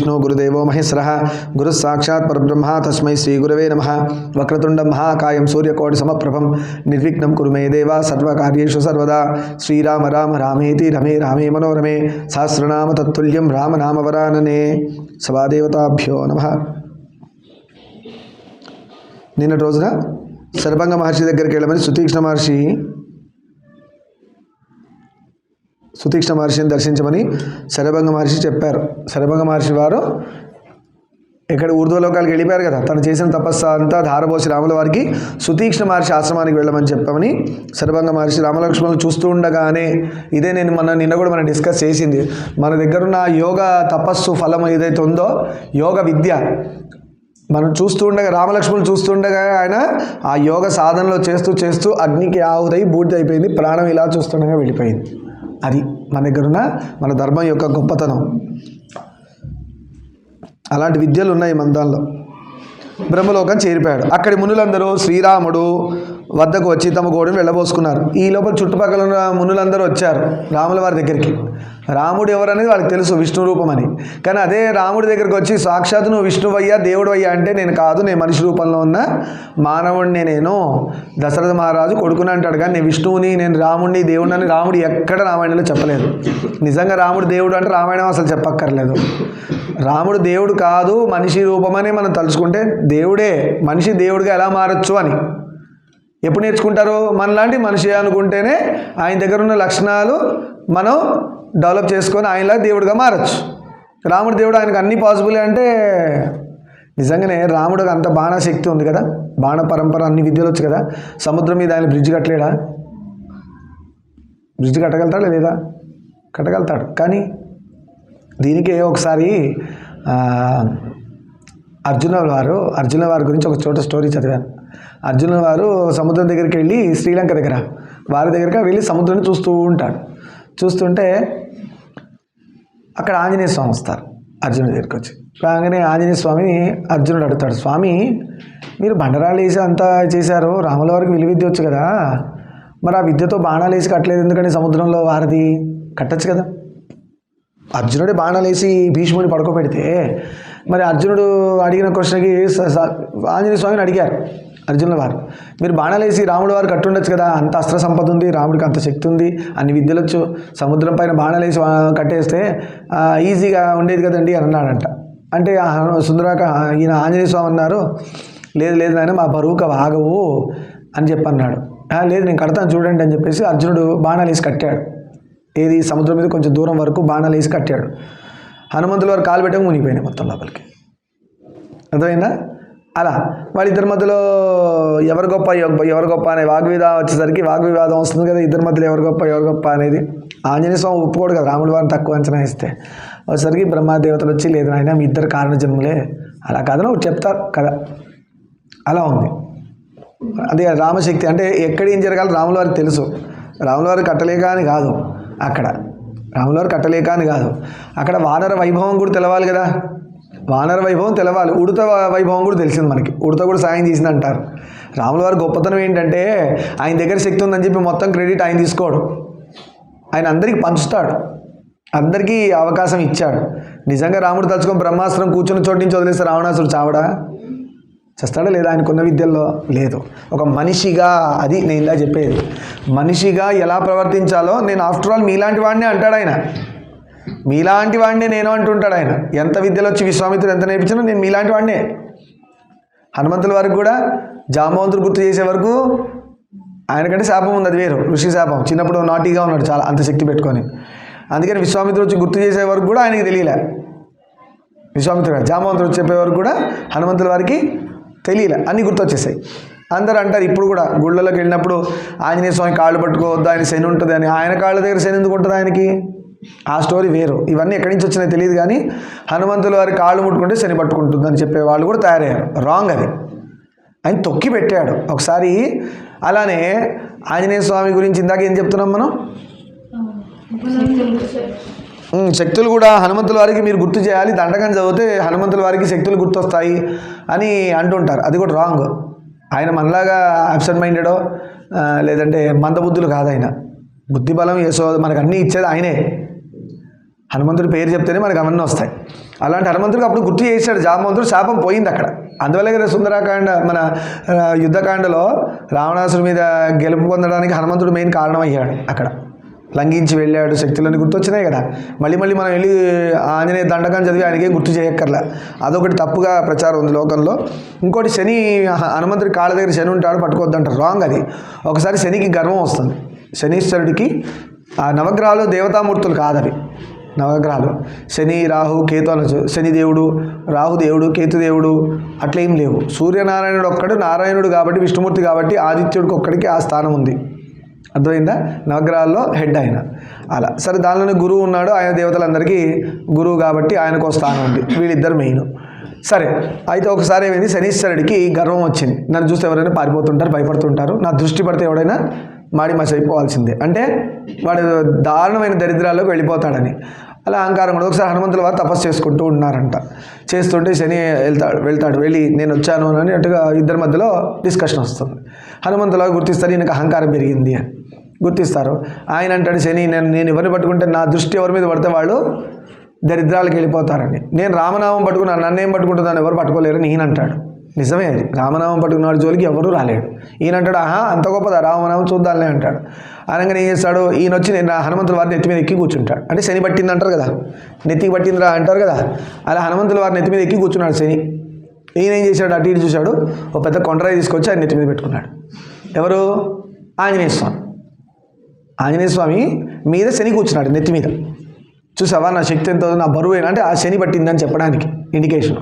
విష్ణు గురుదేవో మహేశ్వర. గురు సాక్షాత్ పరబ్రహ్మ తస్మై శ్రీ గురవే నమ. వక్రతుండ మహాకాయం సూర్యకోటి సమప్రభం. నిర్విఘ్నం కురు మే దేవ సర్వకార్యేషు సర్వదా. శ్రీరామ రామ రామేతి రమే రామే మనోరమే. సహస్రనామ తత్తుల్యం రామనామవరాననే సభాదేవతాభ్యో నమ. నిన్నటి రోజున సర్వంగ మహర్షి దగ్గరికి వెళ్ళమని సుతీక్ష్ణ మహర్షి సుతీక్ష్ణ మహర్షిని దర్శించమని శరభంగ మహర్షి చెప్పారు. శరభంగ మహర్షి వారు ఇక్కడ ఊర్ధ్వలోకాలకు వెళ్ళిపోయారు కదా తను చేసిన తపస్సు అంతా ధారపోసి రాముల వారికి సుతీక్ష్ణ మహర్షి ఆశ్రమానికి వెళ్ళమని చెప్పమని శరభంగ మహర్షి రామలక్ష్మణులు చూస్తూ ఉండగానే ఇదే నేను మన నిన్న కూడా మనం డిస్కస్ చేసింది. మన దగ్గర ఉన్న యోగ తపస్సు ఫలం ఏదైతే ఉందో యోగ విద్య మనం చూస్తూ ఉండగా రామలక్ష్మణులు చూస్తుండగా ఆయన ఆ యోగ సాధనలో చేస్తూ చేస్తూ అగ్నికి ఆవుదై బూడిద అయిపోయింది ప్రాణం ఇలా చూస్తుండగా వెళ్ళిపోయింది. అది మన దగ్గర ఉన్న మన ధర్మం యొక్క గొప్పతనం. అలాంటి విద్యలు ఉన్నాయి మన దానిలో. బ్రహ్మలోకం చేరిపోయాడు. అక్కడి మునులందరూ శ్రీరాముడు వద్దకు వచ్చి తమ గోడను వెళ్ళబోసుకున్నారు. ఈ లోపల చుట్టుపక్కల ఉన్న మునులందరూ వచ్చారు రాముల వారి దగ్గరికి. రాముడు ఎవరనేది వాళ్ళకి తెలుసు విష్ణు రూపం అని. కానీ అదే రాముడి దగ్గరికి వచ్చి సాక్షాత్ నువ్వు విష్ణువయ్యా దేవుడువయ్యా అంటే నేను కాదు నేను మనిషి రూపంలో ఉన్న మానవుడిని నేను. దశరథ మహారాజు కొడుకుని అంటాడు కానీ నేను విష్ణువుని నేను రాముడిని దేవుడిని అని రాముడు ఎక్కడ రామాయణంలో చెప్పలేదు. నిజంగా రాముడు దేవుడు అంటే రామాయణం అసలు చెప్పక్కర్లేదు. రాముడు దేవుడు కాదు మనిషి రూపమని మనం తలుచుకుంటే దేవుడే మనిషి దేవుడిగా ఎలా మారచ్చు అని. ఎప్పుడు నేర్చుకుంటారు? మనలాంటి మనిషి అనుకుంటేనే ఆయన దగ్గర ఉన్న లక్షణాలు మనం డెవలప్ చేసుకొని ఆయనలా దేవుడిగా మారచ్చు. రాముడు దేవుడు ఆయనకు అన్ని పాసిబుల్ అంటే నిజంగానే రాముడికి అంత బాణశక్తి ఉంది కదా? బాణ పరంపర అన్ని విద్యలు వచ్చు కదా? సముద్రం మీద ఆయన బ్రిడ్జ్ కట్టలేడా? బ్రిడ్జ్ కట్టగలుగుతాడా లేదా? కట్టగలుగుతాడు. కానీ దీనికే ఒకసారి అర్జున వారు అర్జున వారి గురించి ఒక చోట స్టోరీ చదివాను. అర్జున వారు సముద్రం దగ్గరికి వెళ్ళి శ్రీలంక దగ్గర వారి దగ్గరికి వెళ్ళి సముద్రాన్ని చూస్తూ ఉంటాడు. చూస్తుంటే అక్కడ ఆంజనేయ స్వామి వస్తారు అర్జునుడి దగ్గరికి వచ్చి. రాగానే ఆంజనేయ స్వామిని అర్జునుడు అడుగుతాడు స్వామి మీరు బండరాలు వేసి అంతా చేశారు రాముల వారికి విలువ విద్య వచ్చు కదా? మరి ఆ విద్యతో బాణాలు వేసి కట్టలేదు ఎందుకంటే సముద్రంలో వారిది? కట్టచ్చు కదా? అర్జునుడి బాణాలు వేసి భీష్ముడిని పడుకోబెడితే మరి అర్జునుడు అడిగిన క్వశ్చన్కి స- స- ఆంజనేయ స్వామిని అడిగారు. అర్జునుల వారు. మీరు బాణాలేసి రాముడు వారు కట్టుండొచ్చు కదా అంత అస్త్ర సంపద ఉంది రాముడికి అంత శక్తి ఉంది అన్ని విద్యలొచ్చు. సముద్రం పైన బాణాలేసి కట్టేస్తే ఈజీగా ఉండేది కదండి అని అన్నాడంట. అంటే హను- సుందరాక ఈయన ఆంజనేయ స్వామి అన్నారు లేదు లేదు నాయన మా బరువుకు ఆగవు అని చెప్పి అన్నాడు లేదు నేను కడతాను చూడండి అని చెప్పేసి అర్జునుడు బాణాలు వేసి కట్టాడు. ఏది? సముద్రం మీద కొంచెం దూరం వరకు బాణాలు వేసి కట్టాడు. హనుమంతుల వారు కాలు పెట్టక మునిగిపోయినాయి మొత్తం లోపలికి. అర్థమైందా? అలా. వాళ్ళిద్దరి మధ్యలో ఎవరు గొప్ప ఎవరి ఎవరు గొప్ప అనే వాగ్విదా వచ్చేసరికి వాగ్వివాదం వస్తుంది కదా ఇద్దరి మధ్యలో ఎవరు గొప్ప ఎవరు గొప్ప అనేది. ఆంజనేయ స్వామి ఒప్పుకోడు కదా రాముడు వారిని తక్కువ అంచనా ఇస్తే వచ్చేసరికి బ్రహ్మదేవతలు వచ్చి లేదు నాయన మీ ఇద్దరు కారణ జన్మలే అలా కాదని ఒకటి చెప్తారు కదా. అలా ఉంది. అదే రామశక్తి అంటే ఎక్కడ ఏం జరగాలి రాముల వారికి తెలుసు. రాముల వారు కట్టలేక అని కాదు అక్కడ. రాముల వారు కట్టలేక అని కాదు. అక్కడ వానర వైభవం కూడా తెలవాలి కదా. వానర వైభవం తెలవాలి. ఉడత వైభవం కూడా తెలిసింది మనకి. ఉడత కూడా సాయం చేసింది అంటారు రాముల వారి గొప్పతనం ఏంటంటే ఆయన దగ్గర శక్తి ఉందని చెప్పి మొత్తం క్రెడిట్ ఆయన తీసుకోడు. ఆయన అందరికీ పంచుతాడు. అందరికీ అవకాశం ఇచ్చాడు. నిజంగా రాముడు తలుచుకొని బ్రహ్మాస్త్రం కూర్చుని చోటు నుంచి వదిలేస్తే రావణాసుడు చావడా? చేస్తాడా లేదా? ఆయనకున్న విద్యల్లో లేదు. ఒక మనిషిగా అది నేను ఇలా చెప్పేది. మనిషిగా ఎలా ప్రవర్తించాలో నేను ఆఫ్టర్ ఆల్ మీలాంటి వాడినే అంటాడు ఆయన. మీలాంటి వాడినే నేను అంటుంటాడు ఆయన. ఎంత విద్యలో వచ్చి విశ్వామిత్రుడు ఎంత నేర్పించినా నేను మీలాంటి వాడినే. హనుమంతుల వరకు కూడా జామవంతుడు గుర్తు చేసే వరకు ఆయనకంటే శాపం ఉంది అది వేరు. ఋషి శాపం. చిన్నప్పుడు నాటీగా ఉన్నాడు చాలా అంత శక్తి పెట్టుకొని. అందుకని విశ్వామిత్రుడు వచ్చి గుర్తు చేసే వరకు కూడా ఆయనకి తెలియలే. విశ్వామిత్రుడు జామవంతుడు చెప్పే వరకు కూడా హనుమంతుల వారికి తెలియలే. అన్నీ గుర్తొచ్చేసాయి. అందరూ అంటారు ఇప్పుడు కూడా గుళ్ళలోకి వెళ్ళినప్పుడు ఆంజనేయ స్వామి కాళ్ళు పట్టుకోవద్దు ఆయన శని ఉంటుంది అని. ఆయన కాళ్ళ దగ్గర శని ఎందుకు ఉంటుంది ఆయనకి? ఆ స్టోరీ వేరు. ఇవన్నీ ఎక్కడి నుంచి వచ్చినాయో తెలియదు కానీ హనుమంతుల వారి కాళ్ళు ముట్టుకుంటే శని పట్టుకుంటుంది అని చెప్పే వాళ్ళు కూడా తయారయ్యారు. రాంగ్ అది. ఆయన తొక్కి పెట్టాడు. ఒకసారి అలానే ఆంజనేయ స్వామి గురించి ఇందాక ఏం చెప్తున్నాం మనం? శక్తులు కూడా హనుమంతుల వారికి మీరు గుర్తు చేయాలి. దండకం చదివితే హనుమంతుల వారికి శక్తులు గుర్తొస్తాయి అని అంటుంటారు. అది కూడా రాంగ్ ఆయన మనలాగా అబ్సెంట్ మైండెడో లేదంటే మందబుద్ధులు కాదు ఆయన. బుద్ధి బలం మనకు అన్నీ ఇచ్చేది ఆయనే. హనుమంతుడి పేరు చెప్తేనే మనకు అవన్నీ వస్తాయి. అలాంటి హనుమంతుడికి అప్పుడు గుర్తు చేశాడు జామంతుడు శాపం పోయింది అక్కడ. అందువల్ల కదా సుందరాకాండ మన యుద్ధకాండలో రావణాసుడి మీద గెలుపు పొందడానికి హనుమంతుడు మెయిన్ కారణం అయ్యాడు అక్కడ. లంఘించి వెళ్ళాడు శక్తులన్నీ గుర్తొచ్చినాయి కదా. మళ్ళీ మళ్ళీ మనం వెళ్ళి ఆంజనేయ దండకం చదివి ఆయనకేం గుర్తు చేయక్కర్లా. అదొకటి తప్పుగా ప్రచారం ఉంది లోకంలో. ఇంకోటి శని హనుమంతుడి కాళ్ళ దగ్గర శని ఉంటాడు పట్టుకోవద్దంటారు. రాంగ్ అది. ఒకసారి శనికి గర్వం వస్తుంది. శనీశ్వరుడికి ఆ నవగ్రహాలు దేవతామూర్తులు కాదవి. నవగ్రహాలు. శని రాహు కేతు అనొచ్చు శనిదేవుడు రాహుదేవుడు రాహు దేవుడు కేతు దేవుడు అట్లా లేవు. సూర్యనారాయణుడు ఒక్కడు నారాయణుడు కాబట్టి విష్ణుమూర్తి కాబట్టి ఆదిత్యుడికి ఒక్కడికి ఆ స్థానం ఉంది. అర్థమైందా? నవగ్రహాల్లో హెడ్ ఆయన. అలా. సరే దానిలోనే గురువు ఉన్నాడు. ఆయన దేవతలందరికీ గురువు కాబట్టి ఆయనకు స్థానం ఉంది. వీళ్ళిద్దరు మెయిన్. సరే అయితే ఒకసారి ఏమైంది? శనీశ్వరుడికి గర్వం వచ్చింది. నన్ను చూస్తే ఎవరైనా పారిపోతుంటారు భయపడుతుంటారు. నా దృష్టి పడితే ఎవడైనా మాడి మసి అంటే వాడు దారుణమైన దరిద్రాల్లోకి వెళ్ళిపోతాడని. అలా అహంకారం కూడా. ఒకసారి హనుమంతుల వారు తపస్సు చేసుకుంటూ ఉన్నారంట. చేస్తుంటే శని వెళ్తాడు వెళ్తాడు వెళ్ళి నేను వచ్చాను అని అట్టుగా ఇద్దరి మధ్యలో డిస్కషన్ వస్తుంది. హనుమంతుల వారు గుర్తిస్తారు ఈయనకు అహంకారం పెరిగింది అని. గుర్తిస్తారు. ఆయన అంటాడు శని నేను నేను ఎవరిని పట్టుకుంటే నా దృష్టి ఎవరి మీద పడితే వాళ్ళు దరిద్రాలకు వెళ్ళిపోతారని. నేను రామనామం పట్టుకున్నాను నన్నేం పట్టుకుంటున్నాను ఎవరు పట్టుకోలేరని ఈయన అంటాడు. నిజమే రామనామం పట్టుకున్నాడు జోలికి ఎవరూ రాలేడు ఈయన అంటాడు ఆహా అంత గొప్పదా? రామనామం చూద్దాంలే అంటాడు. అనగానే ఏం చేస్తాడు? ఈయన వచ్చి నేను హనుమంతుల వారి నెత్తి మీద ఎక్కి కూర్చుంటాడు. అంటే శని పట్టింది అంటారు కదా. నెత్తికి పట్టిందిరా అంటారు కదా. అలా హనుమంతుల వారి నెత్తి మీద ఎక్కి కూర్చున్నాడు శని. ఈయన ఏం చేశాడు? అటు ఇటు చూశాడు. ఒక పెద్ద కొండరాయి తీసుకొచ్చి ఆయన నెత్తి మీద పెట్టుకున్నాడు. ఎవరు? ఆంజనేయ స్వామి. ఆంజనేయ స్వామి మీద శని కూర్చున్నాడు నెత్తి మీద. చూసావా? నా శక్తి ఎంత నా బరువు అంటే ఆ శని పట్టిందని చెప్పడానికి ఇండికేషన్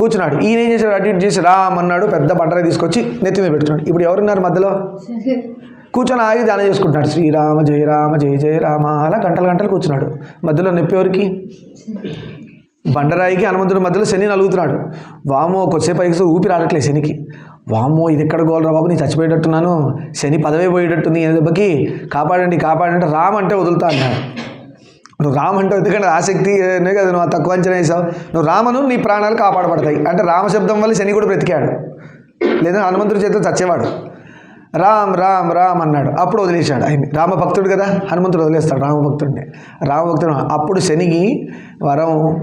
కూర్చున్నాడు. ఈయన ఏం చేశాడు? అటు ఇటు చేసి రామన్నాడు పెద్ద బండరాయి తీసుకొచ్చి నెత్తి మీద పెట్టుకున్నాడు. ఇప్పుడు ఎవరున్నారు మధ్యలో? కూర్చొని ఆగి ధ్యానం చేసుకుంటున్నాడు. శ్రీరామ జయ రామ జయ జయ రామ అలా గంటలు గంటలు కూర్చున్నాడు. మధ్యలో నొప్పి ఎవరికి? బండరాయికి హనుమంతుడి మధ్యలో శని నలుగుతున్నాడు. వామో కొద్దిసేపు అయితే ఊపి రావట్లేదు శనికి. వామో ఇది ఎక్కడ గోలరా బాబు? నేను చచ్చిపోయేటట్టున్నాను. శని పదవి పోయేటట్టుంది. ఈ దెబ్బకి కాపాడండి కాపాడండి రామ్ అంటే వదులుతా అన్నాడు. నువ్వు రామ్ అంటే ఎందుకంటే ఆసక్తి కదా నువ్వు తక్కువ అంచనా వేసావు. నువ్వు రామను నీ ప్రాణాలు కాపాడబడతాయి. అంటే రామశబ్దం వల్ల శని కూడా బ్రతికాడు. లేదా హనుమంతుడి చేత చచ్చేవాడు. రామ్ రామ్ రామ్ అన్నాడు. అప్పుడు వదిలేశాడు. ఆయన రామభక్తుడు కదా హనుమంతుడు వదిలేస్తాడు రామభక్తుడిని. రామభక్తుడు అప్పుడు శనికి వరం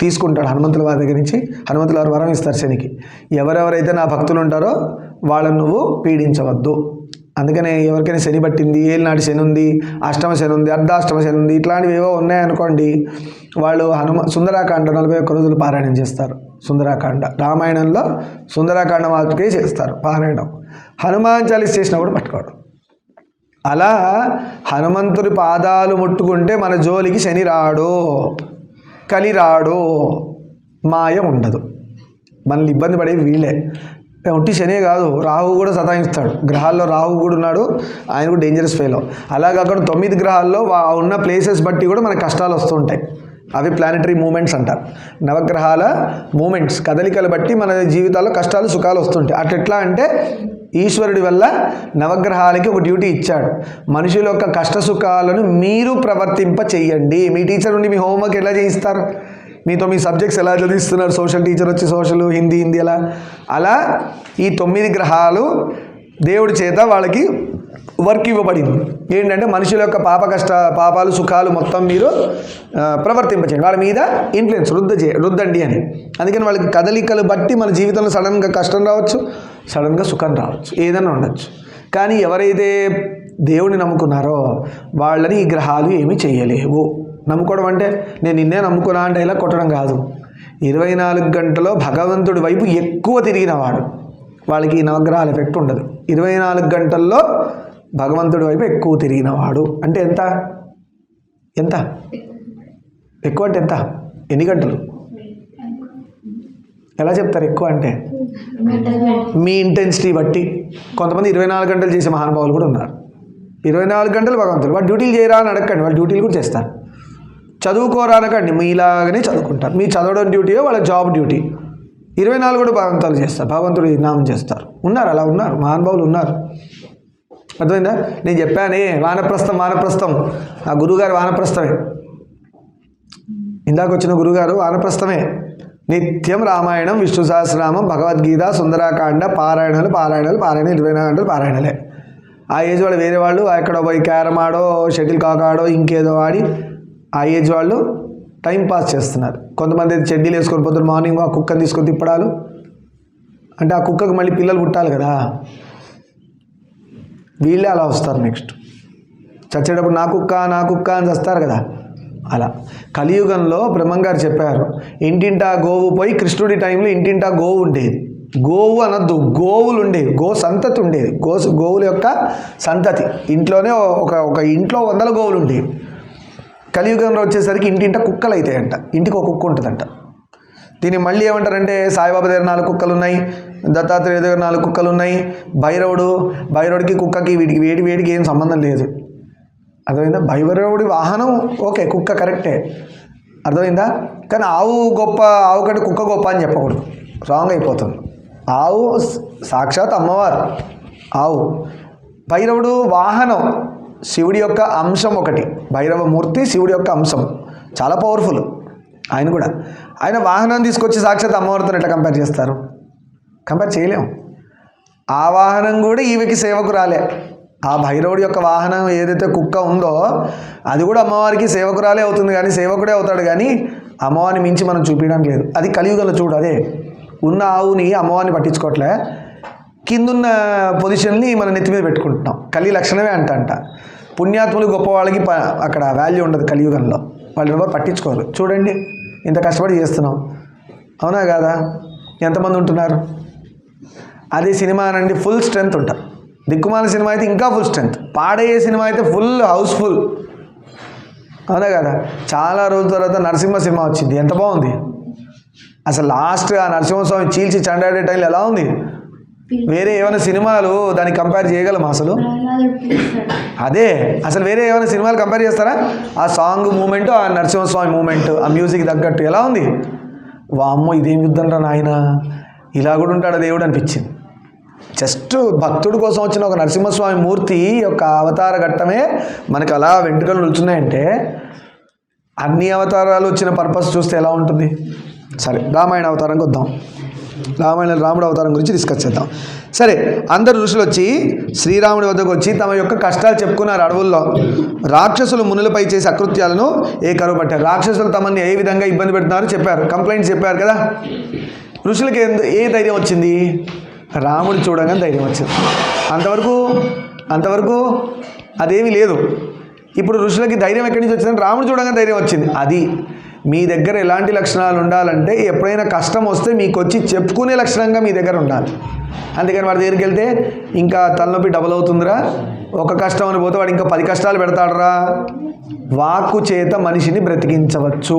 తీసుకుంటాడు. హనుమంతుల వారి దగ్గర నుంచి హనుమంతుల వారు వరం ఇస్తారు శనికి. ఎవరెవరైతే నా భక్తులు ఉంటారో వాళ్ళని నువ్వు పీడించవద్దు. అందుకనే ఎవరికైనా శని పట్టింది ఏలినాటి శని ఉంది అష్టమ శని ఉంది అర్ధాష్టమ శని ఉంది ఇట్లాంటివి ఏవో ఉన్నాయనుకోండి వాళ్ళు హనుమ సుందరాకాండ నలభై ఒక్క రోజులు పారాయణం చేస్తారు. సుందరాకాండ. రామాయణంలో సుందరాకాండ మాత్రమే చేస్తారు పారాయణం. హనుమాన్ చాలీస్ చేసినప్పుడు పట్టుకోవడం అలా హనుమంతుడి పాదాలు ముట్టుకుంటే మన జోలికి శని రాడు కలి రాడు మాయ ఉండదు. మనల్ని ఇబ్బంది పడే వీళ్ళే. ఒట్టి శనే కాదు రాహు కూడా సతాయిస్తాడు. గ్రహాల్లో రాహు కూడా ఉన్నాడు ఆయన కూడా డేంజరస్ ఫెయిల్ అలా కాకుండా తొమ్మిది గ్రహాల్లో ఉన్న ప్లేసెస్ బట్టి కూడా మనకు కష్టాలు వస్తుంటాయి అవి ప్లానటరీ మూమెంట్స్ అంటారు. నవగ్రహాల మూమెంట్స్ కదలికలు బట్టి మన జీవితాల్లో కష్టాలు సుఖాలు వస్తుంటాయి అట్లా ఎట్లా అంటే ఈశ్వరుడి వల్ల నవగ్రహాలకి ఒక డ్యూటీ ఇచ్చాడు. మనుషుల యొక్క కష్ట సుఖాలను మీరు ప్రవర్తింప చెయ్యండి మీ టీచర్ నుండి మీ హోంవర్క్ ఎలా చేయిస్తారు? మీతో మీ సబ్జెక్ట్స్ ఎలా చదివిస్తున్నారు? సోషల్ టీచర్ వచ్చి సోషల్ హిందీ హిందీ అలా అలా ఈ తొమ్మిది గ్రహాలు దేవుడి చేత వాళ్ళకి వర్క్ ఇవ్వబడింది. ఏంటంటే మనుషుల యొక్క పాప కష్ట పాపాలు సుఖాలు మొత్తం మీరు ప్రవర్తింపచేయండి. వాళ్ళ మీద ఇన్ఫ్లుయెన్స్ రుద్ద చే రుద్దండి అని. అందుకని వాళ్ళకి కదలికలు బట్టి మన జీవితంలో సడన్గా కష్టం రావచ్చు సడన్గా సుఖం రావచ్చు. ఏదైనా ఉండొచ్చు. కానీ ఎవరైతే దేవుని నమ్ముకున్నారో వాళ్ళని ఈ గ్రహాలు ఏమీ చేయలేవు. నమ్ముకోవడం అంటే నేను నిన్నే నమ్ముకున్నా అంటే ఇలా కొట్టడం కాదు. ఇరవై నాలుగు గంటలో భగవంతుడి వైపు ఎక్కువ తిరిగిన వాడు వాళ్ళకి ఈ నవగ్రహాల ఎఫెక్ట్ ఉండదు. ఇరవై నాలుగు గంటల్లో భగవంతుడి వైపు ఎక్కువ తిరిగినవాడు. అంటే ఎంత? ఎంత? ఎక్కువ అంటే ఎంత? ఎన్ని గంటలు? ఎలా చెప్తారు ఎక్కువ అంటే? మీ ఇంటెన్సిటీ బట్టి. కొంతమంది ఇరవై నాలుగు గంటలు చేసే మహానుభావులు కూడా ఉన్నారు. ఇరవై నాలుగు గంటలు భగవంతుడు. వాళ్ళు డ్యూటీలు చేయరా అని అడగండి వాళ్ళు డ్యూటీలు కూడా చేస్తారు. చదువుకోరానకండి మీలాగనే చదువుకుంటారు. మీ చదవడం డ్యూటీయో వాళ్ళ జాబ్ డ్యూటీ ఇరవై నాలుగు కూడా భగవంతులు చేస్తారు. భగవంతుడు నామం చేస్తారు. ఉన్నారు అలా ఉన్నారు. మహానుభావులు ఉన్నారు. అర్థమైందా? నేను చెప్పానే వానప్రస్థం వానప్రస్థం. ఆ గురువుగారు వానప్రస్థమే. ఇందాక వచ్చిన గురుగారు వానప్రస్థమే. నిత్యం రామాయణం విష్ణు సహస్రనామం భగవద్గీత సుందరాకాండ పారాయణాలు పారాయణాలు పారాయణ ఇరవై నాలుగు గంటలు పారాయణలే. ఆ ఏజ్ వాళ్ళు వేరే వాళ్ళు ఎక్కడో పోయి క్యారమ్ ఆడో షటిల్ కాక్ ఆడో ఇంకేదో ఆడి ఆ ఏజ్ వాళ్ళు టైం పాస్ చేస్తున్నారు. కొంతమంది అయితే చెడ్డీలు వేసుకొని పోతారు మార్నింగ్ ఆ కుక్కని తీసుకొని తిప్పడాలు. అంటే ఆ కుక్కకు మళ్ళీ పిల్లలు పుట్టాలి కదా. వీళ్ళే అలా వస్తారు నెక్స్ట్. చచ్చేటప్పుడు నా కుక్క నా కుక్క అని వస్తారు కదా. అలా. కలియుగంలో బ్రహ్మంగారు చెప్పారు ఇంటింటా గోవు పోయి కృష్ణుడి టైంలో ఇంటింటా గోవు ఉండేది. గోవు అనద్దు గోవులు ఉండేవి. గో సంతతి ఉండేది. గో గోవుల యొక్క సంతతి. ఇంట్లోనే ఒక ఒక ఇంట్లో వందల గోవులు ఉండేవి. కలియుగంలో వచ్చేసరికి ఇంటింట కుక్కలు అవుతాయంట ఇంటికి ఒక కుక్క ఉంటుందంట. దీన్ని మళ్ళీ ఏమంటారంటే సాయిబాబా దగ్గర నాలుగు కుక్కలు ఉన్నాయి దత్తాత్రేయ దగ్గర నాలుగు కుక్కలు ఉన్నాయి భైరవుడు భైరవుడికి కుక్కకి వీటికి వేడి వేడికి ఏం సంబంధం లేదు. అర్థమైందా? భైరవుడి వాహనం ఓకే కుక్క కరెక్టే. అర్థమైందా? కానీ ఆవు గొప్ప ఆవు కంటే కుక్క గొప్ప అని చెప్పకూడదు. రాంగ్ అయిపోతుంది. ఆవు సాక్షాత్ అమ్మవారు. ఆవు. భైరవుడు వాహనం. శివుడి యొక్క అంశం ఒకటి. భైరవ మూర్తి శివుడి యొక్క అంశం. చాలా పవర్ఫుల్ ఆయన కూడా. ఆయన వాహనం తీసుకొచ్చి సాక్షాత్ అమ్మవారితో ఎట్లా కంపేర్ చేస్తారు? కంపేర్ చేయలేము. ఆ వాహనం కూడా ఈమెకి సేవకు రాలే ఆ భైరవుడి యొక్క వాహనం ఏదైతే కుక్క ఉందో అది కూడా అమ్మవారికి సేవకురాలే అవుతుంది కానీ సేవకుడే అవుతాడు కానీ అమ్మవారిని మించి మనం చూపించడం లేదు. అది కలియుగంలో చూడు అదే. ఉన్న ఆవుని అమ్మవారిని పట్టించుకోవట్లే. కిందున్న పొజిషన్ని మనం నెత్తి మీద పెట్టుకుంటున్నాం. కలి లక్షణమే అంట అంట పుణ్యాత్ములు గొప్ప వాళ్ళకి ప అక్కడ వాల్యూ ఉండదు కలియుగంలో. వాళ్ళు ఎవరు పట్టించుకోరు. చూడండి ఇంత కష్టపడి చేస్తున్నాం. అవునా కాదా? ఎంతమంది ఉంటున్నారు? అదే సినిమా అనండి ఫుల్ స్ట్రెంత్ ఉంటారు దిక్కుమాల సినిమా అయితే ఇంకా ఫుల్ స్ట్రెంత్ పాడయ్యే సినిమా అయితే ఫుల్ హౌస్ఫుల్. అవునా కదా? చాలా రోజుల తర్వాత నరసింహ సినిమా వచ్చింది. ఎంత బాగుంది? అసలు లాస్ట్ ఆ నరసింహస్వామి చీల్చి చండాడే టైంలో ఎలా ఉంది? వేరే ఏమైనా సినిమాలు దాన్ని కంపేర్ చేయగలమా అసలు? అదే అసలు వేరే ఏమైనా సినిమాలు కంపేర్ చేస్తారా? ఆ సాంగ్ మూమెంట్ ఆ నరసింహస్వామి మూమెంట్ ఆ మ్యూజిక్ తగ్గట్టు ఎలా ఉంది? వామ్మో ఇదేం యుద్ధం రా నాయన? ఇలా కూడా ఉంటాడు దేవుడు అనిపించింది. జస్ట్ భక్తుడి కోసం వచ్చిన ఒక నరసింహస్వామి మూర్తి యొక్క అవతార ఘట్టమే మనకు అలా వెంట్రుకలు నిల్చున్నాయంటే అన్ని అవతారాలు వచ్చిన పర్పస్ చూస్తే ఎలా ఉంటుంది? సరే రామాయణ అవతారంకి వద్దాం. రామాయణ రాముడు అవతారం గురించి డిస్కస్ చేద్దాం. సరే అందరు ఋషులు వచ్చి శ్రీరాముడి వద్దకు వచ్చి తమ యొక్క కష్టాలు చెప్పుకున్నారు అడవుల్లో. రాక్షసులు మునులపై చేసే అకృత్యాలను ఏ కరువు పట్టారు? రాక్షసులు తమని ఏ విధంగా ఇబ్బంది పెడుతున్నారో చెప్పారు? కంప్లైంట్స్ చెప్పారు కదా. ఋషులకి ఏ ధైర్యం వచ్చింది? రాముడు చూడగానే ధైర్యం వచ్చింది. అంతవరకు అంతవరకు అదేమీ లేదు. ఇప్పుడు ఋషులకి ధైర్యం ఎక్కడి నుంచి వచ్చిందంటే రాముడు చూడగానే ధైర్యం వచ్చింది. అది మీ దగ్గర ఎలాంటి లక్షణాలు ఉండాలంటే ఎప్పుడైనా కష్టం వస్తే మీకు వచ్చి చెప్పుకునే లక్షణంగా మీ దగ్గర ఉండాలి. అందుకని వాడి దగ్గరికి వెళ్తే ఇంకా తలనొప్పి డబుల్ అవుతుందిరా. ఒక కష్టం అని పోతే వాడు ఇంకా పది కష్టాలు పెడతాడురా. వాక్కు చేత మనిషిని బ్రతికించవచ్చు.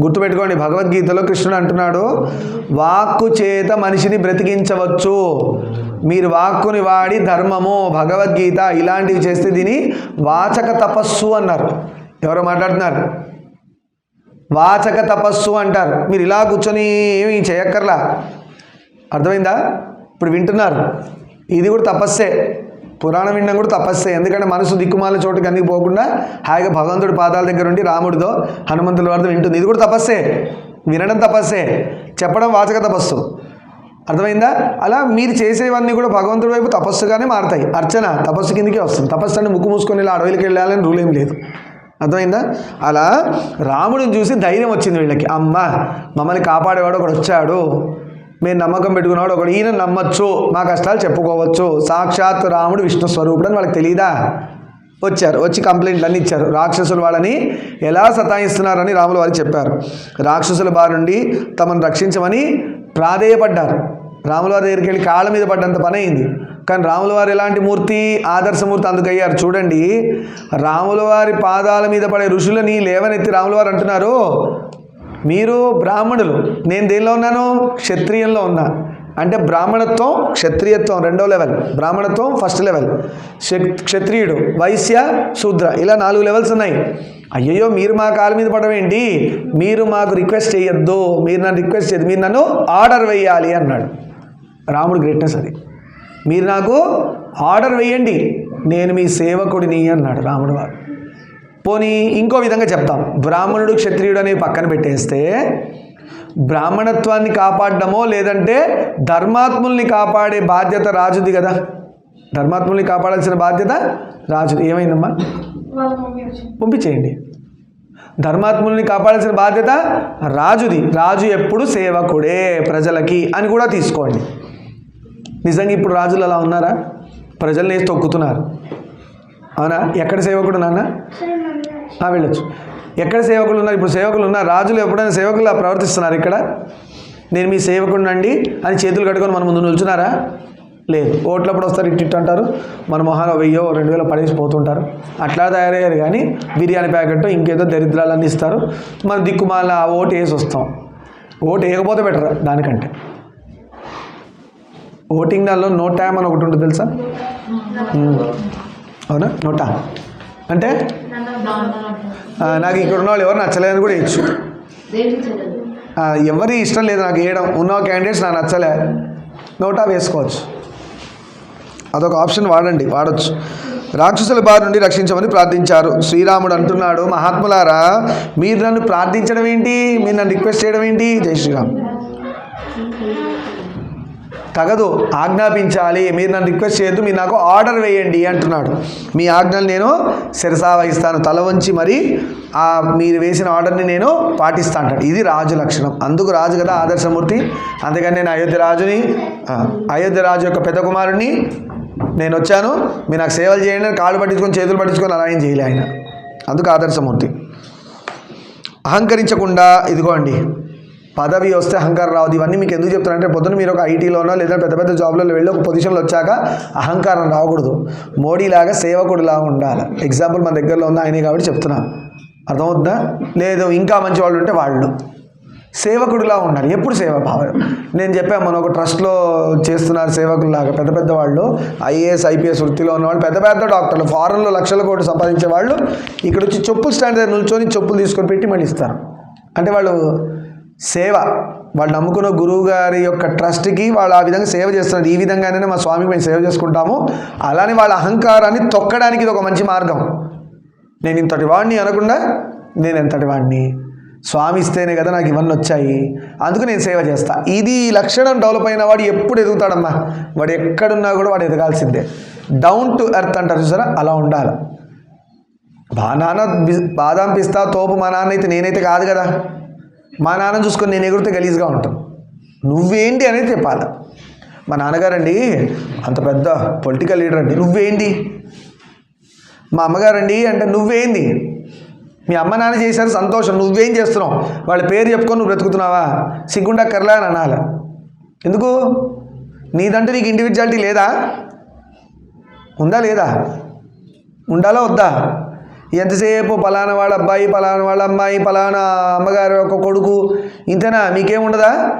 గుర్తుపెట్టుకోండి భగవద్గీతలో కృష్ణుడు అంటున్నాడు వాక్కు చేత మనిషిని బ్రతికించవచ్చు. మీరు వాక్కుని వాడి ధర్మము భగవద్గీత ఇలాంటివి చేస్తే దీని వాచక తపస్సు అన్నారు. ఎవరో మాట్లాడుతున్నారు? వాచక తపస్సు అంటారు. మీరు ఇలా కూర్చొని ఏమి చేయక్కర్లా. అర్థమైందా? ఇప్పుడు వింటున్నారు. ఇది కూడా తపస్సే. పురాణం వినడం కూడా తపస్సే. ఎందుకంటే మనసు దిక్కుమాల చోటుకి అన్ని పోకుండా హాయిగా భగవంతుడి పాదాల దగ్గర ఉండి రాముడితో హనుమంతుల వారితో వింటుంది. ఇది కూడా తపస్సే. వినడం తపస్సే. చెప్పడం వాచక తపస్సు. అర్థమైందా? అలా మీరు చేసేవన్నీ కూడా భగవంతుడి వైపు తపస్సుగానే మారతాయి. అర్చన తపస్సు కిందకే వస్తుంది. తపస్సు అంటే ముక్కు మూసుకొని ఇలా అడవికి వెళ్ళాలని రూల్ ఏం లేదు. అర్థమైందా? అలా రాముడిని చూసి ధైర్యం వచ్చింది వీళ్ళకి. అమ్మ మమ్మల్ని కాపాడేవాడు ఒకడు వచ్చాడు. మేము నమ్మకం పెట్టుకున్నవాడు ఒకడు. ఈయన నమ్మచ్చు మా కష్టాలు చెప్పుకోవచ్చు. సాక్షాత్ రాముడు విష్ణు స్వరూపుడు అని వాళ్ళకి తెలియదా వచ్చారు. వచ్చి కంప్లైంట్లు అన్నీ ఇచ్చారు. రాక్షసులు వాళ్ళని ఎలా సతాయిస్తున్నారని రాములు వారికి చెప్పారు. రాక్షసుల బారి నుండి తమను రక్షించమని ప్రాధేయపడ్డారు. రాములవారి దగ్గరికి వెళ్ళి కాళ్ళ మీద పడ్డంత పని అయింది. కానీ రాములవారు ఎలాంటి మూర్తి ఆదర్శమూర్తి అందుకయ్యారు? చూడండి రాములవారి పాదాల మీద పడే ఋషులని లేవనెత్తి రాములవారు అంటున్నారు మీరు బ్రాహ్మణులు నేను దేనిలో ఉన్నాను? క్షత్రియంలో ఉన్నా. అంటే బ్రాహ్మణత్వం క్షత్రియత్వం రెండో లెవెల్ బ్రాహ్మణత్వం ఫస్ట్ లెవెల్ క్షత్రియుడు వైశ్య శూద్ర ఇలా నాలుగు లెవెల్స్ ఉన్నాయి. అయ్యయ్యో మీరు మా కాలు మీద పడవేంటి మీరు మాకు రిక్వెస్ట్ చేయొద్దు. మీరు నన్ను రిక్వెస్ట్ చేయదు మీరు నన్ను ఆర్డర్ వేయాలి అన్నాడు. రాముడు గ్రేట్నెస్ అది. మీరు నాకు ఆర్డర్ వేయండి నేను మీ సేవకుడిని అన్నాడు రాముడు వారు. పోనీ ఇంకో విధంగా చెప్తాం. బ్రాహ్మణుడు క్షత్రియుడు అనేవి పక్కన పెట్టేస్తే బ్రాహ్మణత్వాన్ని కాపాడడమో లేదంటే ధర్మాత్ముల్ని కాపాడే బాధ్యత రాజుది కదా. ధర్మాత్ముల్ని కాపాడాల్సిన బాధ్యత రాజుది. ఏమైందమ్మా? పంపించేయండి. ధర్మాత్ముల్ని కాపాడాల్సిన బాధ్యత రాజుది. రాజు ఎప్పుడు సేవకుడే ప్రజలకి అని కూడా తీసుకోండి. నిజంగా ఇప్పుడు రాజులు అలా ఉన్నారా? ప్రజల్ని తొక్కుతున్నారు. అవునా? ఎక్కడ సేవకుడు నాన్న? ఆ, వెళ్ళొచ్చు. ఎక్కడ సేవకులు ఉన్నారు? ఇప్పుడు సేవకులు ఉన్నారు. రాజులు ఎప్పుడైనా సేవకులు ప్రవర్తిస్తున్నారు ఇక్కడ? నేను మీ సేవకుడు అండి అని చేతులు కట్టుకొని మన ముందు నిల్చున్నారా? లేదు. ఓట్లప్పుడు వస్తారు ఇట్టిట్టు అంటారు. మన మొహాలు వెయ్యో రెండు వేల పడేసి పోతుంటారు. అట్లా తయారయ్యారు కానీ బిర్యానీ ప్యాకెట్ ఇంకేదో దరిద్రాలన్నీ ఇస్తారు. మన దిక్కుమాల ఆ ఓటు వేసి వస్తాం. ఓటు వేయకపోతే బెటర్? దానికంటే. ఓటింగ్ దానిలో నో టైం అని ఒకటి ఉంటుంది తెలుసా. అవునా? నోటా. అంటే? నాకు ఇక్కడ ఉన్న వాళ్ళు ఎవరు నచ్చలేదని కూడా వేయచ్చు. ఆ, ఎవరి ఇష్టం లేదు నాకు వేయడం. ఉన్న క్యాండిడేట్స్ నాకు నచ్చలే. నోటా వేసుకోవచ్చు. అదొక ఆప్షన్ వాడండి వాడచ్చు. రాక్షసుల బారి నుండి రక్షించమని ప్రార్థించారు. శ్రీరాముడు అంటున్నాడు మహాత్ములారా మీరు నన్ను ప్రార్థించడం ఏంటి? మీరు నన్ను రిక్వెస్ట్ చేయడం ఏంటి? జై శ్రీరామ్. తగదు ఆజ్ఞాపించాలి మీరు నన్ను రిక్వెస్ట్ చేయొద్దు మీరు నాకు ఆర్డర్ వేయండి అంటున్నాడు. మీ ఆజ్ఞలు నేను శిరసా వహిస్తాను తల వంచి మరి ఆ మీరు వేసిన ఆర్డర్ని నేను పాటిస్తా అంటాడు. ఇది రాజు లక్షణం. అందుకు రాజు కదా ఆదర్శమూర్తి. అందుకని నేను అయోధ్య రాజుని అయోధ్య రాజు యొక్క పెద్ద కుమారుడిని నేను వచ్చాను. మీరు నాకు సేవలు చేయండి కాళ్ళు పట్టించుకొని చేతులు పట్టించుకొని అలా ఏం చేయలే ఆయన. అందుకు ఆదర్శమూర్తి. అహంకరించకుండా ఇదిగోండి పదవి వస్తే అహంకారం రావద్దు. ఇవన్నీ మీకు ఎందుకు చెప్తానంటే పొద్దున్న మీరు ఒక ఐటీలోనో లేదా పెద్ద పెద్ద జాబ్లలో వెళ్ళి ఒక పొజిషన్లో వచ్చాక అహంకారం రాకూడదు. మోడీలాగా సేవకుడిలా ఉండాలి. ఎగ్జాంపుల్ మన దగ్గరలో ఉంది ఆయనే కాబట్టి చెప్తున్నాను అర్థమవుతుందా? లేదు ఇంకా మంచి వాళ్ళు ఉంటే వాళ్ళు. సేవకుడిలా ఉండాలి. ఎప్పుడు సేవ భావం నేను చెప్పాను మనం ఒక ట్రస్ట్లో చేస్తున్నారు సేవకుల్లాగా పెద్ద పెద్ద వాళ్ళు. ఐఏఎస్ ఐపీఎస్ వృత్తిలో ఉన్న వాళ్ళు పెద్ద పెద్ద డాక్టర్లు ఫారెన్లో లక్షల కోట్లు సంపాదించే వాళ్ళు ఇక్కడ వచ్చి చెప్పులు స్టాండ్ దగ్గర నిల్చొని చెప్పులు తీసుకొని పెట్టి మళ్ళీ ఇస్తారు. అంటే వాళ్ళు సేవ. వాళ్ళు నమ్ముకున్న గురువు గారి యొక్క ట్రస్ట్కి వాళ్ళు ఆ విధంగా సేవ చేస్తున్నారు. ఈ విధంగానే మా స్వామికి మేము సేవ చేసుకుంటాము. అలానే వాళ్ళ అహంకారాన్ని తొక్కడానికి ఇది ఒక మంచి మార్గం. నేను ఇంతటి వాడిని అనకుండా నేను ఎంతటి వాడిని? స్వామి ఇస్తేనే కదా నాకు ఇవన్నీ వచ్చాయి. అందుకు నేను సేవ చేస్తా. ఇది లక్షణం డెవలప్ అయిన వాడు ఎప్పుడు ఎదుగుతాడమ్మా? వాడు ఎక్కడున్నా కూడా వాడు ఎదగాల్సిందే. డౌన్ టు ఎర్త్ అంటారు చూసారా? అలా ఉండాలి. మా నాన్న బి- బాదాం పిస్తా తోపు మా నాన్న అయితే నేనైతే కాదు కదా. మా నాన్న చూసుకొని నేను ఎగురితే గలీజ్గా ఉంటాను నువ్వేంటి అనేది చెప్పాలి. మా నాన్నగారండి అంత పెద్ద పొలిటికల్ లీడర్ అండి. నువ్వేంటి? మా అమ్మగారండి అంటే నువ్వేంది? మీ అమ్మ నాన్న చేశారు సంతోషం. నువ్వేం చేస్తున్నావు? వాళ్ళ పేరు చెప్పుకొని నువ్వు బ్రతుకుతున్నావా? సిగ్గుండా కర్లా అని అనాలి. ఎందుకు? నీదంటే నీకు ఇండివిజువాలిటీ లేదా? ఉందా లేదా? ఉండాలా వద్దా? ఎంతసేపు పలానా వాళ్ళ అబ్బాయి పలానా వాళ్ళ అమ్మాయి పలానా అమ్మగారు ఒక కొడుకు? ఇంతేనా? మీకేముండదా?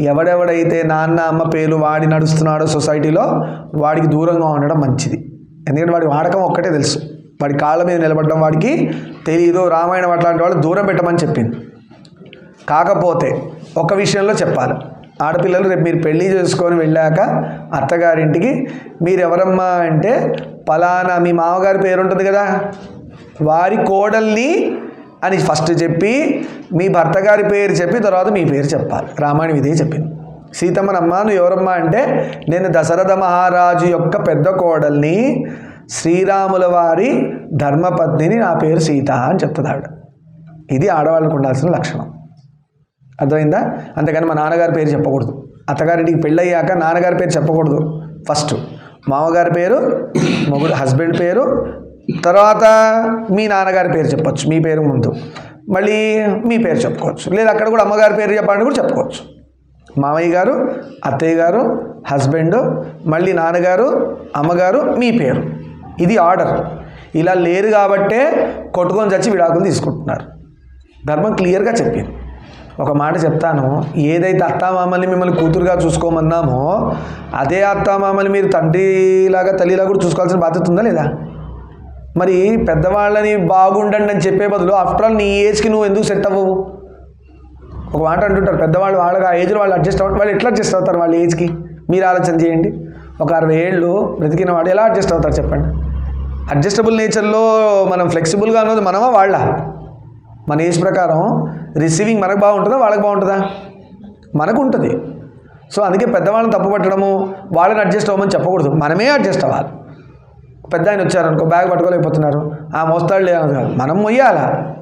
ఎవడెవడైతే నాన్న అమ్మ పేరు వాడి నడుస్తున్నాడో సొసైటీలో వాడికి దూరంగా ఉండడం మంచిది. ఎందుకంటే వాడి వాడకం ఒక్కటే తెలుసు. వాడి కాళ్ళ మీద నిలబడడం వాడికి తెలియదు రామాయణం అట్లాంటి వాళ్ళు దూరం పెట్టమని చెప్పింది. కాకపోతే ఒక విషయంలో చెప్పాలి. ఆడపిల్లలు రేపు మీరు పెళ్ళి చేసుకొని వెళ్ళాక అత్తగారింటికి మీరు ఎవరమ్మా అంటే పలానా మీ మామగారి పేరు ఉంటుంది కదా వారి కోడల్ని అని ఫస్ట్ చెప్పి మీ భర్త గారి పేరు చెప్పి తర్వాత మీ పేరు చెప్పాలి. రామాయణం ఇదే చెప్పింది. సీతమ్మనమ్మ నువ్వు ఎవరమ్మా అంటే నేను దశరథ మహారాజు యొక్క పెద్ద కోడల్ని శ్రీరాముల వారి ధర్మపత్నిని నా పేరు సీత అని చెప్తుంది ఆవిడ. ఇది ఆడవాళ్ళకు ఉండాల్సిన లక్షణం. అర్థమైందా? అంతేకాని మా నాన్నగారి పేరు చెప్పకూడదు. అత్తగారింటికి పెళ్ళయ్యాక నాన్నగారి పేరు చెప్పకూడదు. ఫస్ట్ మామగారి పేరు మొగుడు హస్బెండ్ పేరు తర్వాత మీ నాన్నగారి పేరు చెప్పొచ్చు. మీ పేరు ముందు. మళ్ళీ మీ పేరు చెప్పుకోవచ్చు. లేదా అక్కడ కూడా అమ్మగారి పేరు చెప్పాలని కూడా చెప్పుకోవచ్చు. మామయ్య గారు అత్తయ్య గారు హస్బెండ్ మళ్ళీ నాన్నగారు అమ్మగారు మీ పేరు. ఇది ఆర్డర్. ఇలా లేరు కాబట్టే కొట్టుకొని చచ్చి విడాకులు తీసుకుంటున్నారు. ధర్మం క్లియర్గా చెప్పింది ఒక మాట చెప్తాను. ఏదైతే అత్తామామల్ని మిమ్మల్ని కూతురుగా చూసుకోమన్నామో అదే అత్తామామల్ని మీరు తండ్రిలాగా తల్లిలా కూడా చూసుకోవాల్సిన బాధ్యత ఉందా లేదా? మరి పెద్దవాళ్ళని బాగుండండి అని చెప్పే బదులు ఆఫ్టర్ ఆల్ నీ ఏజ్కి నువ్వు ఎందుకు సెట్ అవ్వవు? ఒక మాట అంటుంటారు పెద్దవాళ్ళు వాళ్ళకి ఆ ఏజ్లో వాళ్ళు అడ్జస్ట్ అవ్వడం వాళ్ళు ఎట్లా అడ్జస్ట్ అవుతారు వాళ్ళ ఏజ్కి? మీరు ఆలోచన చేయండి. ఒక అరవై ఏళ్ళు బ్రతికిన వాడు ఎలా అడ్జస్ట్ అవుతారు చెప్పండి? అడ్జస్టబుల్ నేచర్లో మనం ఫ్లెక్సిబుల్గా అన్నది మనమా వాళ్ళ? మన ఏజ్ ప్రకారం రిసీవింగ్ మనకు బాగుంటుందా? వాళ్ళకి బాగుంటుందా? మనకు ఉంటుంది సో అందుకే పెద్దవాళ్ళని తప్పు పట్టడము వాళ్ళని అడ్జస్ట్ అవ్వమని చెప్పకూడదు. మనమే అడ్జస్ట్ అవ్వాలి. పెద్ద ఆయన వచ్చారనుకో బ్యాగ్ పట్టుకోలేకపోతున్నారు. ఆ మోస్తాడు లేదు కాదు. మనం మొయ్యాలా?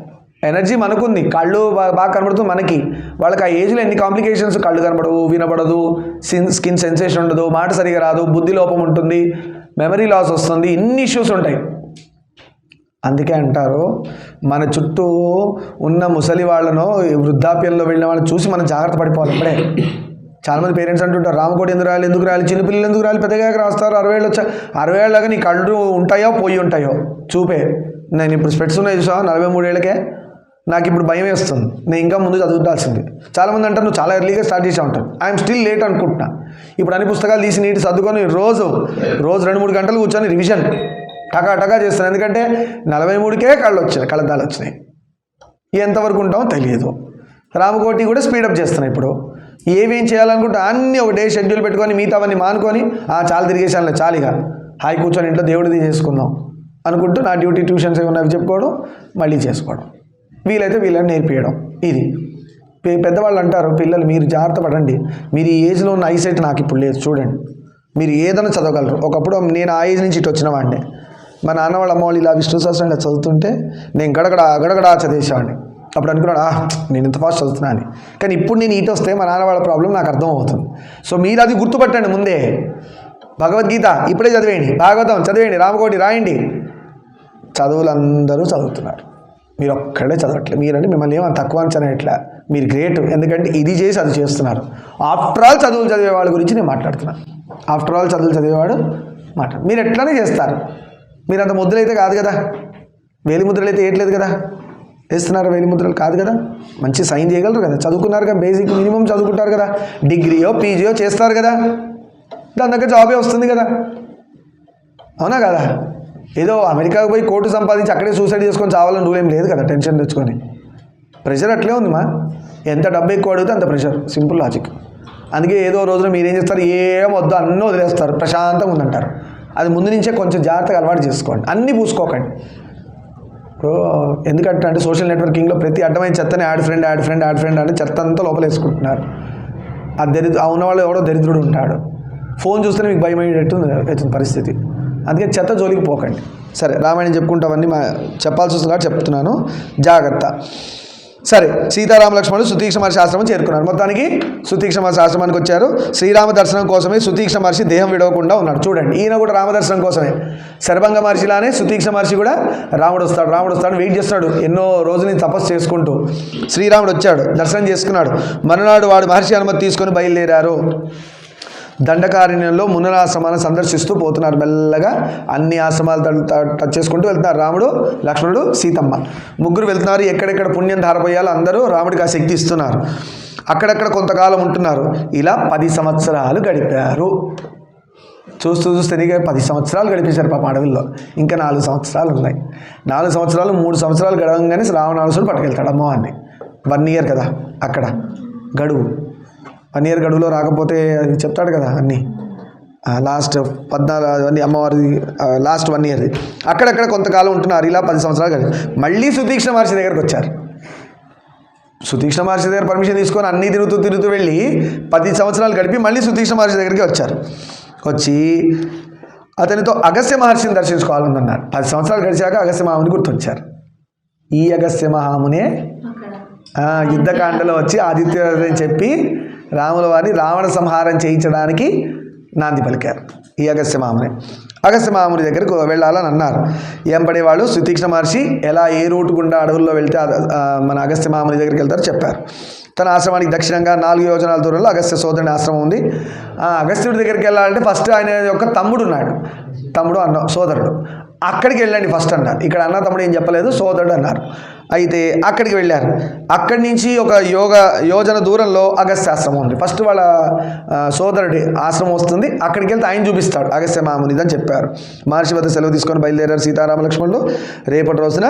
ఎనర్జీ మనకుంది. కళ్ళు బాగా కనబడుతుంది మనకి. వాళ్ళకి ఆ ఏజ్లో ఎన్ని కాంప్లికేషన్స్ కళ్ళు కనబడవు వినబడదు స్కిన్ స్కిన్ సెన్సేషన్ ఉండదు మాట సరిగా రాదు బుద్ధి లోపం ఉంటుంది మెమరీ లాస్ వస్తుంది ఇన్ని ఇష్యూస్ ఉంటాయి. అందుకే అంటారు మన చుట్టూ ఉన్న ముసలి వాళ్ళను వృద్ధాప్యంలో వెళ్ళిన వాళ్ళని చూసి మనం జాగ్రత్త పడిపోవాలి ఇప్పుడే చాలామంది పేరెంట్స్ అంటుంటారు రామకోటి ఎందుకు రాయాలి ఎందుకు రాయాలి చిన్నపిల్లలు ఎందుకు రాయాలి పెద్దగా రాస్తారు అరవై ఏళ్ళు వచ్చా అరవై ఏళ్ళగా నీ కళ్ళు ఉంటాయో పోయి ఉంటాయో? చూపే. నేను ఇప్పుడు స్పెట్స్ ఉన్నాయి చూసా నలభై మూడేళ్ళకే నాకు ఇప్పుడు భయం వేస్తుంది. నేను ఇంకా ముందు చదువుతాల్సింది చాలామంది అంటారు నువ్వు చాలా ఎర్లీగా స్టార్ట్ చేసా ఉంటాను ఐఎమ్ స్టిల్ లేట్ అనుకుంటున్నా. ఇప్పుడు అన్ని పుస్తకాలు తీసి నీటి సర్దుకొని రోజు రోజు రెండు మూడు గంటలు కూర్చొని రివిజన్ టకా టకా ఎందుకంటే నలభై మూడుకే కళ్ళు వచ్చినాయి కళ్ళద్దాలు వచ్చినాయి ఎంతవరకు ఉంటామో తెలియదు. రామకోటి కూడా స్పీడప్ చేస్తున్నాయి ఇప్పుడు. ఏమేం చేయాలనుకుంటే అన్నీ ఒక డే షెడ్యూల్ పెట్టుకొని మిగతావన్నీ మానుకొని ఆ చాలా తిరిగేసానులే చాలిగా హాయి కూర్చొని ఇంట్లో దేవుడిది చేసుకుందాం అనుకుంటూ నా డ్యూటీ ట్యూషన్స్ ఏమన్నా అవి చెప్పుకోవడం మళ్ళీ చేసుకోవడం. వీలైతే వీళ్ళని నేర్పించడం ఇది. పెద్దవాళ్ళు అంటారు పిల్లలు మీరు జాగ్రత్త పడండి. మీరు ఈ ఏజ్లో ఉన్న ఐసైట్ నాకు ఇప్పుడు లేదు చూడండి. మీరు ఏదైనా చదవగలరు. ఒకప్పుడు నేను ఆ ఏజ్ నుంచి ఇటు వచ్చిన వాడిని. మా నాన్న వాళ్ళ అమ్మ వాళ్ళు ఇలా విష్ణు సహస్రంగా చదువుతుంటే నేను గడగడ గడగడ చదివేసేవాడిని. అప్పుడు అనుకున్నాడు "ఆ, నేను ఇంత ఫాస్ట్ చదువుతున్నా అని. కానీ ఇప్పుడు నేను ఇటు వస్తే మా నాన్న వాళ్ళ ప్రాబ్లం నాకు అర్థం అవుతుంది సో మీరు అది గుర్తుపట్టండి ముందే. భగవద్గీత ఇప్పుడే చదివేయండి. భాగవతం చదివేయండి రామకోటి రాయండి. చదువులందరూ చదువుతున్నారు. మీరు ఒక్కడే చదవట్లేదు మీరంటే మిమ్మల్ని ఏమైనా తక్కువ అంచనా మీరు గ్రేట్ ఎందుకంటే ఇది చేసి అది చేస్తున్నారు. ఆఫ్టర్ ఆల్ చదువులు చదివే వాళ్ళ గురించి నేను మాట్లాడుతున్నాను. ఆఫ్టర్ ఆల్ చదువులు చదివేవాడు మాట్లాడు. మీరు ఎట్లానే చేస్తారు. మీరు అంత ముద్రలైతే కాదు కదా. వేలి ముద్రలు అయితే వేయట్లేదు కదా. వేస్తున్నారు వేలి ముద్రలు కాదు కదా. మంచి సైన్ చేయగలరు కదా. చదువుకున్నారు కదా. బేసిక్ మినిమం చదువుకుంటారు కదా. డిగ్రీయో పీజీయో చేస్తారు కదా. దాని దగ్గర జాబే వస్తుంది కదా. అవునా కదా? ఏదో అమెరికాకు పోయి కోర్టు సంపాదించి అక్కడే సూసైడ్ చేసుకొని చావాలని రూల్ ఏం లేదు కదా. టెన్షన్ తెచ్చుకొని. ప్రెషర్ అట్లే ఉంది మా ఎంత డబ్బు ఎక్కువ అడిగితే అంత ప్రెషర్. Simple logic. అందుకే ఏదో రోజున మీరేం చేస్తారు? ఏం వద్దు అన్నీ వదిలేస్తారు. ప్రశాంతంగా ఉందంటారు. అది ముందు నుంచే కొంచెం జాగ్రత్తగా అలవాటు చేసుకోండి. అన్నీ పూసుకోకండి. ఇప్పుడు ఎందుకంటే అంటే సోషల్ నెట్వర్కింగ్లో ప్రతి అడ్డమైన చెత్తని add friend add friend add friend అంటే చెత్త అంతా లోపలేసుకుంటున్నారు ఆ దరిద్ర ఆ ఉన్నవాళ్ళు ఎవడో దరిద్రుడు ఉంటాడు. ఫోన్ చూస్తేనే మీకు భయం అయ్యేటట్టు అవుతుంది పరిస్థితి. అందుకే చెత్త జోలికి పోకండి. సరే రామాయణం చెప్పుకుంటామన్నీ మా చెప్పాల్సి వస్తుంది కాబట్టి చెప్తున్నాను. జాగ్రత్త. సరే సీతారామ లక్ష్మణుడు సుతీక్ష మహర్షి ఆశ్రమం చేరుకున్నారు. మొత్తానికి సుతీక్ష మహర్షి ఆశ్రమానికి వచ్చారు. శ్రీరామ దర్శనం కోసమే సుతీక్ష మహర్షి దేహం విడవకుండా ఉన్నాడు. చూడండి ఈయన కూడా రామదర్శనం కోసమే. శరభంగ మహర్షిలానే సుతీక్ష మహర్షి కూడా రాముడు వస్తాడు. రాముడు వస్తాడు వెయిట్ చేస్తున్నాడు. ఎన్నో రోజుల తపస్సు చేసుకుంటూ శ్రీరాముడు వచ్చాడు దర్శనం చేసుకున్నాడు. మరునాడు వాడు మహర్షి అనుమతి తీసుకొని బయలుదేరారు. దండకారణ్యంలో మునులాశ్రమాలను సందర్శిస్తూ పోతున్నారు మెల్లగా. అన్ని ఆశ్రమాలు టచ్ చేసుకుంటూ వెళ్తున్నారు రాముడు లక్ష్మణుడు సీతమ్మ. ముగ్గురు వెళ్తున్నారు. ఎక్కడెక్కడ పుణ్యం ధారపోయాలో అందరూ రాముడికి ఆ శక్తి ఇస్తున్నారు. అక్కడక్కడ కొంతకాలం ఉంటున్నారు. ఇలా పది సంవత్సరాలు గడిపారు. చూస్తూ చూస్తే తిరిగి పది సంవత్సరాలు గడిపేశారు పాప అడవిలో ఇంకా నాలుగు సంవత్సరాలు ఉన్నాయి. నాలుగు సంవత్సరాలు మూడు సంవత్సరాలు గడవంగానే రావణాసుడు పట్టుకెళ్తాడు అమ్మవారిని. వన్ ఇయర్ కదా అక్కడ. గడువు. వన్ ఇయర్ గడువులో రాకపోతే అది చెప్తాడు కదా అన్నీ. లాస్ట్ పద్నాలుగు అన్ని అమ్మవారి లాస్ట్ వన్ ఇయర్. అక్కడక్కడ కొంతకాలం ఉంటున్నారు ఇలా పది సంవత్సరాలు గడి మళ్ళీ సుతీక్షణ మహర్షి దగ్గరకు వచ్చారు. సుతీక్షణ మహర్షి దగ్గర పర్మిషన్ తీసుకొని అన్నీ తిరుగుతూ తిరుగుతూ వెళ్ళి పది సంవత్సరాలు గడిపి మళ్ళీ సుతీక్షణ మహర్షి దగ్గరికి వచ్చారు. వచ్చి అతనితో అగస్త్య మహర్షిని దర్శించుకోవాలన్నారు పది సంవత్సరాలు గడిచాక అగస్త్య మహాముని గుర్తొచ్చారు. ఈ అగస్త్య మహామునే యుద్ధకాండలో వచ్చి ఆదిత్యని చెప్పి రాముల వారిని రావణ సంహారం చేయించడానికి నాంది పలికారు. ఈ అగస్త్య మాముని. అగస్త్య మాముని దగ్గరకు వెళ్ళాలని అన్నారు. ఏం పడేవాళ్ళు? సుతీక్షణ మహర్షి ఎలా ఏ రూట్ గుండా అడవుల్లో వెళ్తే మన అగస్త్య మాముని దగ్గరికి వెళ్తారో చెప్పారు. తన ఆశ్రమానికి దక్షిణంగా నాలుగు యోజనాల దూరంలో అగస్త్య సోదరుని ఆశ్రమం ఉంది. ఆ అగస్త్యుడి దగ్గరికి వెళ్ళాలంటే ఫస్ట్ ఆయన యొక్క తమ్ముడు ఉన్నాడు. తమ్ముడు అన్న సోదరుడు. అక్కడికి వెళ్ళండి ఫస్ట్ అన్నారు ఇక్కడ అన్న తమ్ముడు ఏం చెప్పలేదు సోదరుడు అన్నారు. అయితే అక్కడికి వెళ్ళారు. అక్కడి నుంచి ఒక యోగ యోజన దూరంలో అగస్త్య ఆశ్రమం ఉంది. ఫస్ట్ వాళ్ళ సోదరుడి ఆశ్రమం వస్తుంది. అక్కడికి వెళ్తే ఆయన చూపిస్తాడు. అగస్త్య మామునిది అని చెప్పారు. మహర్షి వద్ద సెలవు తీసుకొని బయలుదేరారు సీతారామ లక్ష్మణులు రేపటి రోజున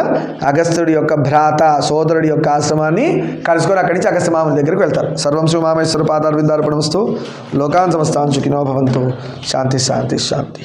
అగస్త్యుడి యొక్క భ్రాత సోదరుడి యొక్క ఆశ్రమాన్ని కలుసుకొని అక్కడి నుంచి అగస్త్య మాముని దగ్గరికి వెళ్తారు. సర్వం శివమామేశ్వర పాదార్ విందార్పణమస్తు లోకాన్ సమస్తాన్ చుకినో భవంతు. శాంతి శాంతి శాంతి.